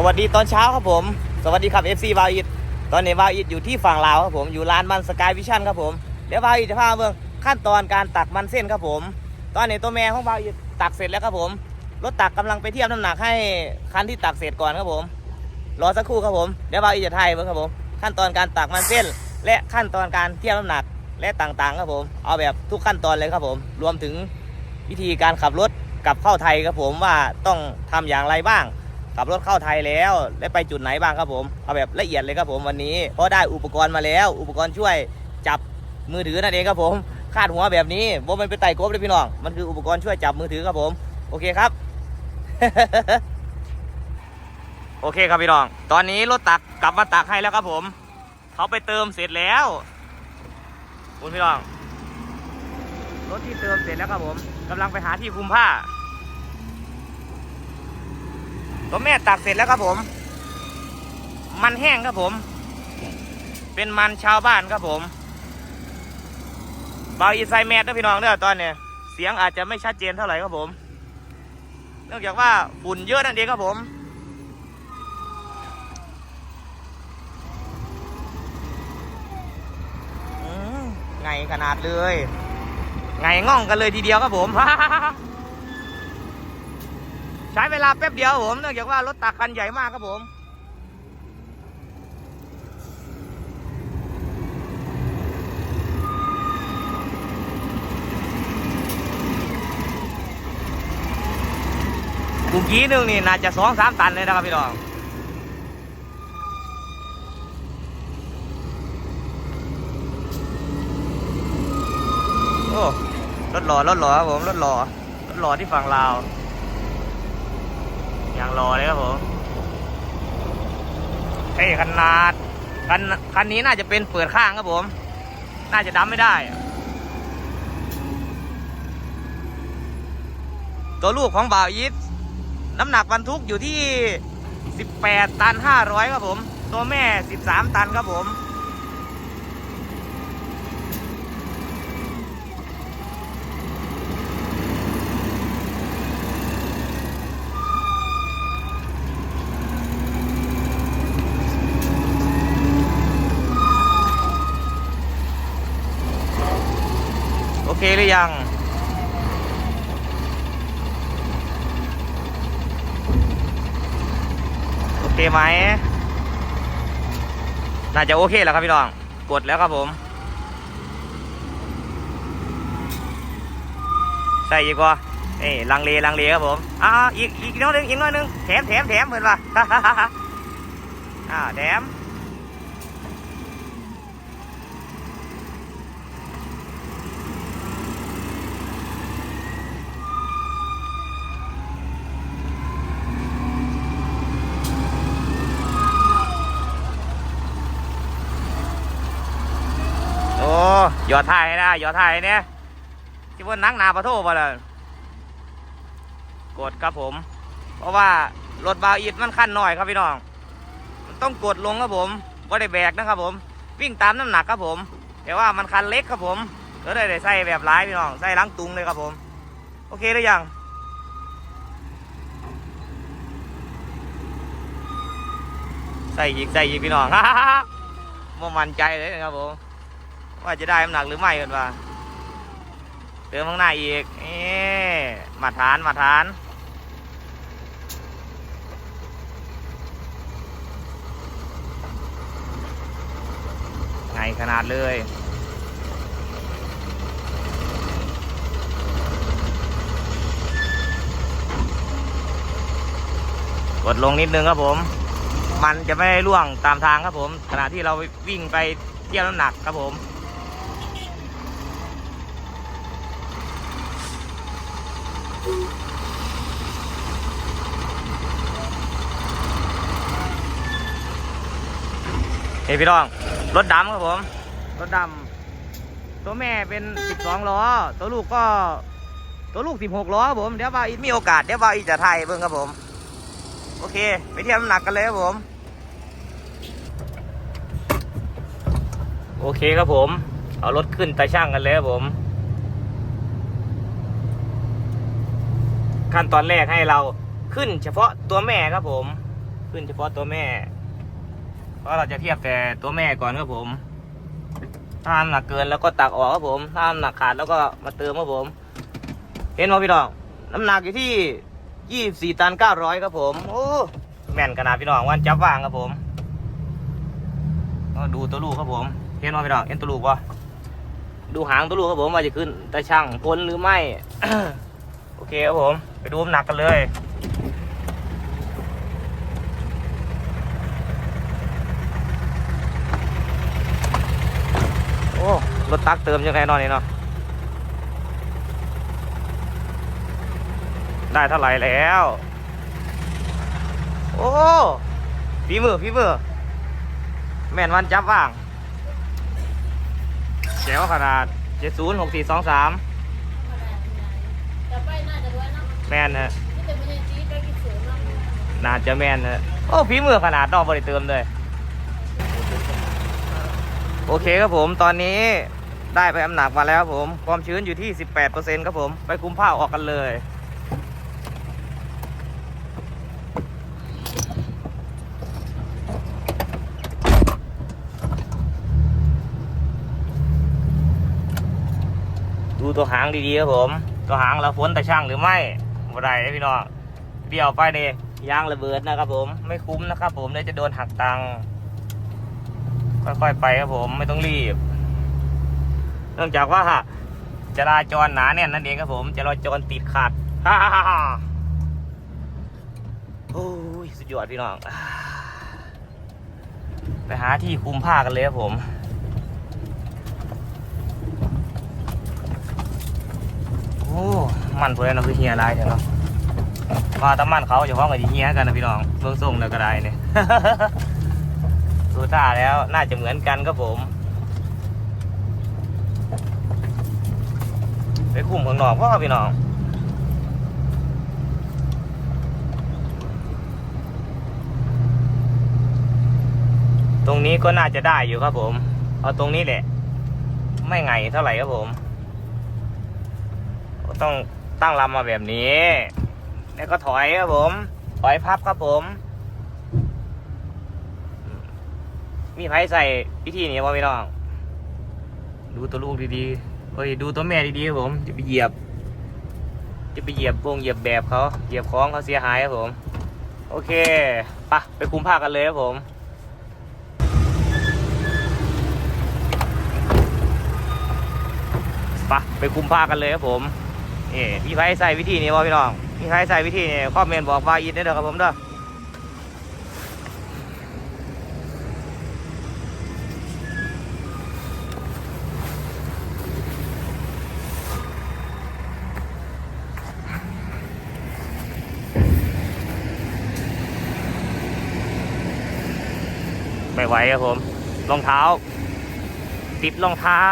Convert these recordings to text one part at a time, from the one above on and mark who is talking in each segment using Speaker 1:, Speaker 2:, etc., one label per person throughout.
Speaker 1: สวัสดีตอนเช้าครับผม สวัสดีครับ FC วาอิดตอนนี้วาอิดอยู่ที่ฝั่งลาวครับผมอยู่ร้านมันสกายวิชั่นครับผมเดี๋ยววาอิดจะพาเบิ่งขั้นตอนการตักมันเส้นครับผม ตอนนี้ตัวแม่ของวาอิดตักเสร็จแล้วครับผมรถตักกำลังไปเทียบน้ำหนักให้คันที่ตักเสร็จก่อนครับผม รอสักครู่ครับผมเดี๋ยววาอิดจะถ่ายเบิ่งครับผมขั้นตอนการตักมันเส้น และขั้นตอนการเทียบน้ำหนักและต่างๆ ครับผม เอาแบบทุกขั้นตอนเลยครับผม รวมถึงวิธีการขับรถกลับเข้าไทยครับผมว่าต้องทำอย่างไรบ้าง ขับรถเข้าไทยแล้วได้ไปจุดไหนบ้างครับผมเอาแบบละเอียดเลยครับผมวันนี้เพราะได้อุปกรณ์มาแล้ว อุปกรณ์ช่วยจับมือถือนั่นเองครับผมคาดหัวแบบนี้ว่ามันเป็นไต่กบเลยพี่น้องมันคืออุปกรณ์ช่วยจับมือถือครับผม โอเคครับ โอเคครับพี่น้อง ตอนนี้รถตักกลับมาตักให้แล้วครับผม เขาไปเติมเสร็จแล้วคุณพี่น้องรถที่เติมเสร็จแล้วครับผมกำลังไปหาที่คุมผ้า ตัวแม่ตักเสร็จแล้วครับผม มันแห้งครับผม เป็นมันชาวบ้านครับผมเบาอีไซแมสนะพี่น้องเด้อตอนเนี้ยเสียงอาจจะไม่ชัดเจนเท่าไหร่ครับผม เนื่องจากว่าฝุ่นเยอะนั่นเองครับผมอืมไงขนาดเลย ไงง่องกันเลยทีเดียวครับผม ใช้เวลาแป๊บเดียวผมเนื่องจากว่ารถตักคันใหญ่มากครับผมกุกี้หนึงนี่น่าจะสองสามตันเลยนะครับพี่น้องโอ้รถหล่อรถหล่อครับผมรถหล่อรถหล่อที่ฝั่งลาว อย่างหล่อเลยครับผมเท่ขนาดคันคันนี้น่าจะเป็นเปิดข้างครับผม น่าจะดับไม่ได้ ตัวลูกของบ่าวยิปน้ำหนักบรรทุกอยู่ที่ 18 ตัน 500 ครับผม ตัวแม่ 13 ตันครับผม หรือยัง โอเคไหม น่าจะโอเคแล้วครับพี่น้อง กดแล้วครับผม ใส่อีกว่าเอ้ลังเลลังเลครับผมอ่าอีกอีกน้อยนึงอีกน้อยนึงแถมแถมแถมเหมือนว่าอ่าแถม โอ้ หยอดถ่ายให้ได้หยอดถ่ายเนี่ยที่ว่านักหนาประโทมาเลยกดครับผม เพราะว่ารถบาวอีดมันขั้นหน่อยครับพี่น้อง มันต้องกดลงครับผมก็ได้แบกนะครับผม วิ่งตามน้ำหนักครับผม แต่ว่ามันคันเล็กครับผม ก็ได้ได้ใส่แบบร้ายพี่น้องใส่ล้างตุงเลยครับผม โอเคหรือยังใส่อีกใส่อีกพี่น้องม่มั่นใจเลยนะครับผม ว่าจะได้น้ำหนักหรือไม่กันว่าเติมข้างหน้าอีกนี่มาทานมาทานไงขนาดเลยกดลงนิดนึงครับผม มันจะไม่ร่วงตามทางครับผม ขณะที่เราวิ่งไปเที่ยวน้ำหนักครับผม เฮ้พี่น้อง รถดำครับผม รถดำตัวแม่เป็น 12 ล้อ ตัวลูกก็ ตัวลูก 16 ล้อครับผม เดี๋ยวว่าอีมีโอกาส เดี๋ยวว่าอีจะไทยเบิ่งครับผม โอเค ไปเทียวน้ำหนักกันเลยครับผม โอเคครับผม เอารถขึ้นตาช่างกันเลยครับผม ขั้นตอนแรกให้เราขึ้นเฉพาะตัวแม่ครับผม ขึ้นเฉพาะตัวแม่ ราะเราจะเทียบแต่ตัวแม่ก่อนครับผม ถ้าน้ำหนักเกินแล้วก็ตักออกครับผม ถ้าน้ำหนักขาดแล้วก็มาเติมครับผม เห็นไหมพี่น้อง น้ำหนักอยู่ที่ยี่สี่ตันเก้าร้อยครับผม โอ้แม่นขนาดพี่น้องวันจับว่างครับผมดูตัวลูกครับผม เห็นไหมพี่น้อง เห็นตัวลูกปะดูหางตัวลูกครับผมว่าจะขึ้นแต่ช่างพ้นหรือไม่ โอเคครับผม ไปดูน้ำหนักกันเลย โอ้ รถตักเติมยังไงนอนนี่เนาะได้เท่าไหร่แล้ว โอ้ฝีมือฝีมือแม่นวันจับว่างแจ๋วขนาด70 6423
Speaker 2: จะไปน่าจะด้วยเนาะ
Speaker 1: แม่นฮะ
Speaker 2: ที่เป็นมันยังจีไปกินสูงเนาะ
Speaker 1: น่าจะแม่นฮะโอ้ฝีมือขนาดนอกบริเติมเลย โอเคครับผมตอนนี้ ได้ไปน้ำหนักมาแล้วครับผม ความชื้นอยู่ที่ 18%ครับผม ไปคุมผ้าออกกันเลย ดูตัวหางดีๆครับผม ตัวหางเราพ้นแต่ช่างหรือไม่บ่ได้พี่น้องเดี่ยวไปเนี่ยางระเบิดนะครับผม ไม่คุ้มนะครับผมเดี๋ยวจะโดนหักตังค่อยๆไปครับผมไม่ต้องรีบ เนื่องจากว่าจราจรหนาแน่นนั่นเองครับผมจราจรติดขัดฮ่าฮ่าฮ่าโอ้ยสุดยอดพี่น้อง ไปหาที่คุมผ้ากันเลยครับผมโอ้มันตัวนี้เราคือเฮียอะไรเนาะว่าตะมันเขาจะพ้องกับเฮียกันนะพี่น้องเบื้องส่งแล้วก็ได้เนี่ยดูท่าแล้วน่าจะเหมือนกันครับผม ไป คุมข้างนอกพ่อพี่น้องตรงนี้ก็น่าจะได้อยู่ครับผมเอาตรงนี้แหละ ไม่ไงเท่าไหร่ครับผม ต้องตั้งลำมาแบบนี้ แล้วก็ถอยครับผม ถอยพับครับผม มีไผใส่วิธีนี้ป่ะพี่น้อง ดูตัวลูกดีๆ ฮ้ยดูตัวแม่ดีๆครับผมจะไปเหยียบ จะไปเหยียบวงเหยียบแบบเขาเหยียบคล้องเขาเสียหายครับผม โอเคปะไปคุมผ้ากันเลยครับผมปะไปคุมผ้ากันเลยครับผมนี่พี่ไพใส่วิธีนี้บ่พี่น้องพี่ไพใส่วิธีนี้คอมเมนบอกว่าอินได้เด้อครับผมเด้อ ไม่ไหวครับผม รองเท้า ติดรองเท้า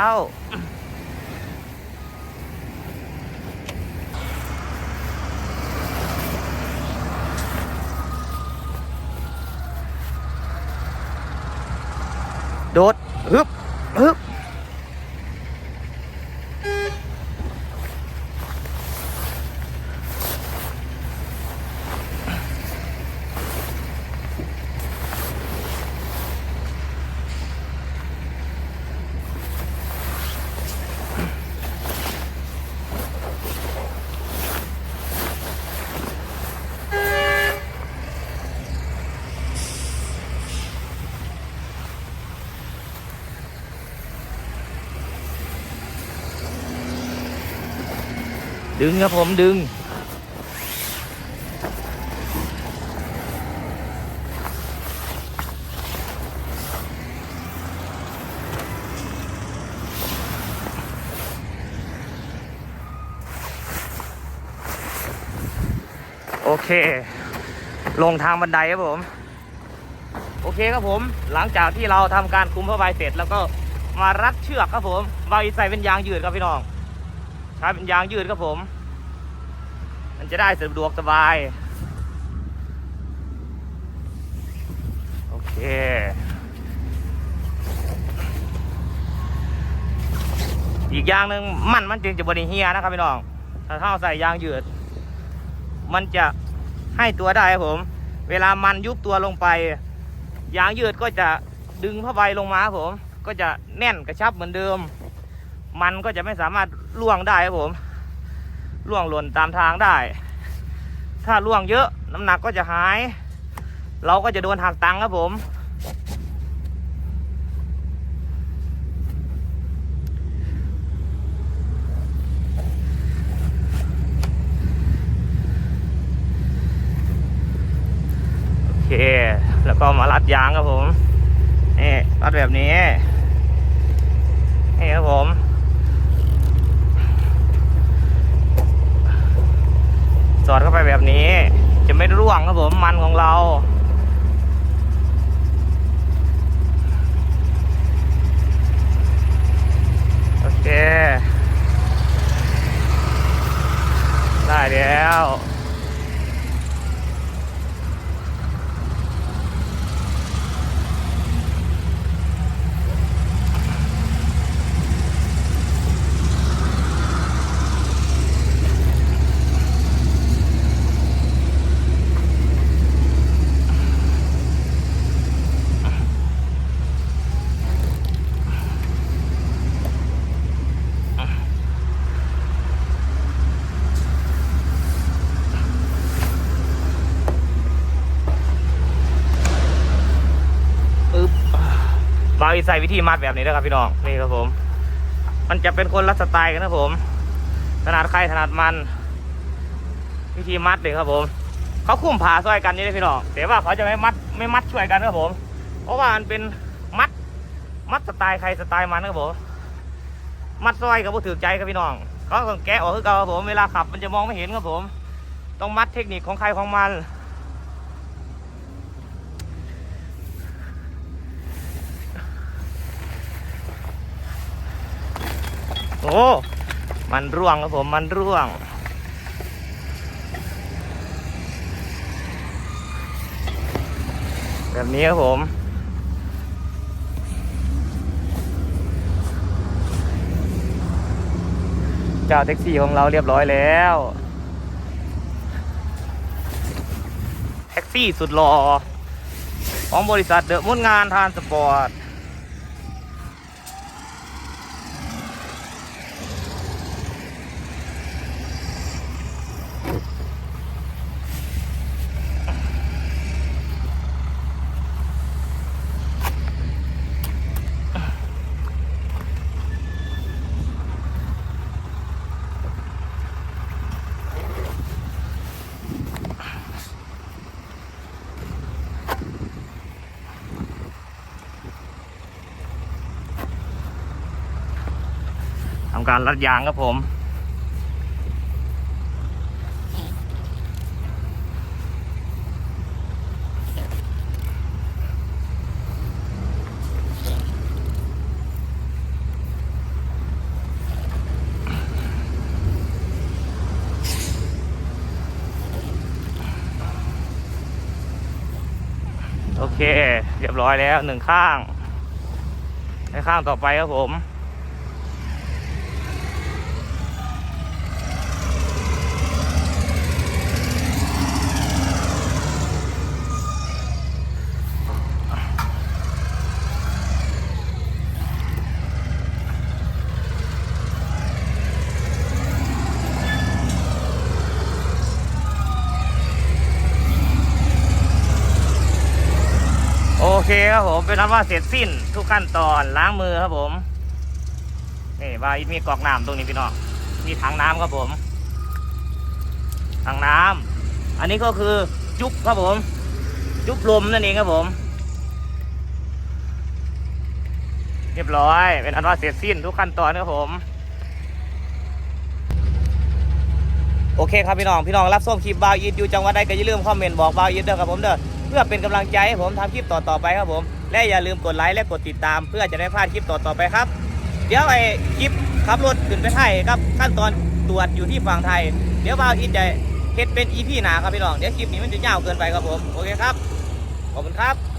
Speaker 1: โดดฮึบฮึบ ดึงครับผมดึง โอเค ลงทางบันไดครับผม โอเคครับผม หลังจากที่เราทำการคุมผ้าใบเสร็จแล้วก็มารัดเชือกครับผมใบใส่เป็นยางยืดครับพี่น้อง ใช้เป็นยางยืดครับผม มันจะได้สะดวกสบาย โอเค อีกอย่างหนึ่งมันมันจึงจะบริเฮียนะครับพี่น้อง ถ้าเท้าใส่ยางยืด มันจะให้ตัวได้ครับผม เวลามันยุบตัวลงไป ยางยืดก็จะดึงผ้าใบลงมาครับผม ก็จะแน่นกระชับเหมือนเดิม มันก็จะไม่สามารถล่วงได้ครับผมล่วงหล่นตามทางได้ ถ้าล่วงเยอะน้ำหนักก็จะหาย เราก็จะโดนหักตังค์ครับผม โอเค แล้วก็มารัดยางครับผม นี่รัดแบบนี้ นี่ครับผม สอดเข้าไปแบบนี้ จะไม่ร่วงครับผมมันของเรา โอเค ได้แล้วางอีใส่วิธีมัดแบบนี้นะครับพี่น้องนี่ครับผม มันจะเป็นคนละสไตล์กันนะผมถนัดใครถนัดมัน วิธีมัดเลยครับผม เขาคุ้มผ่าซอยกันนี่เลยพี่น้องแต่ว่าเขาจะไม่มัดไม่มัดช่วยกันครับผม เพราะว่ามันเป็นมัดมัดสไตล์ใครสไตล์มันครับผมมัดซอยกับผู้ถือใจครับพี่น้องก็ต้องแกะออกคือเก่าครับผมเวลาขับมันจะมองไม่เห็นครับผม ต้องมัดเทคนิคของใครของมัน อ้ มันร่วงครับผม มันร่วง แบบนี้ครับผมเจ้าแท็กซี่ของเราเรียบร้อยแล้ว แท็กซี่สุดหล่อของบริษัทเดอะมุนงานทานสปอร์ต การรัดยางครับผมโอเค เรียบร้อยแล้วหนึ่งข้างในข้างต่อไปครับผม เคครับผมเป็นนั้นว่าเสร็จสิ้นทุกขั้นตอนล้างมือครับผม นี่ว่าอีมีกรอกน้ำตรงนี้พี่น้องมีถังน้ำครับผมถังน้ำอันนี้ก็คือจุ๊บครับผม จุ๊บลมนั่นเองครับผม เรียบร้อย เป็นอันว่าเสร็จสิ้นทุกขั้นตอนครับผมโอเคครับพี่น้อง พี่น้องรับส้มคลิปบาวอีทอยู่จังหวัดใดก็อย่าลืมคอมเมนต์บอกบาวอีทเด้อครับผมเด้อ เพื่อเป็นกำลังใจให้ผมทำคลิปต่อๆไปครับผม และอย่าลืมกดไลค์และกดติดตาม เพื่อจะได้พลาดคลิปต่อๆไปครับ เดี๋ยวไอ้คลิปขับรถขึ้นไปไทยครับขั้นตอนตรวจอยู่ที่ฝั่งไทย เดี๋ยวบาวอีทจะเฮ็ดเป็นอีพีหนาครับพี่น้องเดี๋ยวคลิปนี้มันจะยาวเกินไปครับผมโอเคครับขอบคุณครับ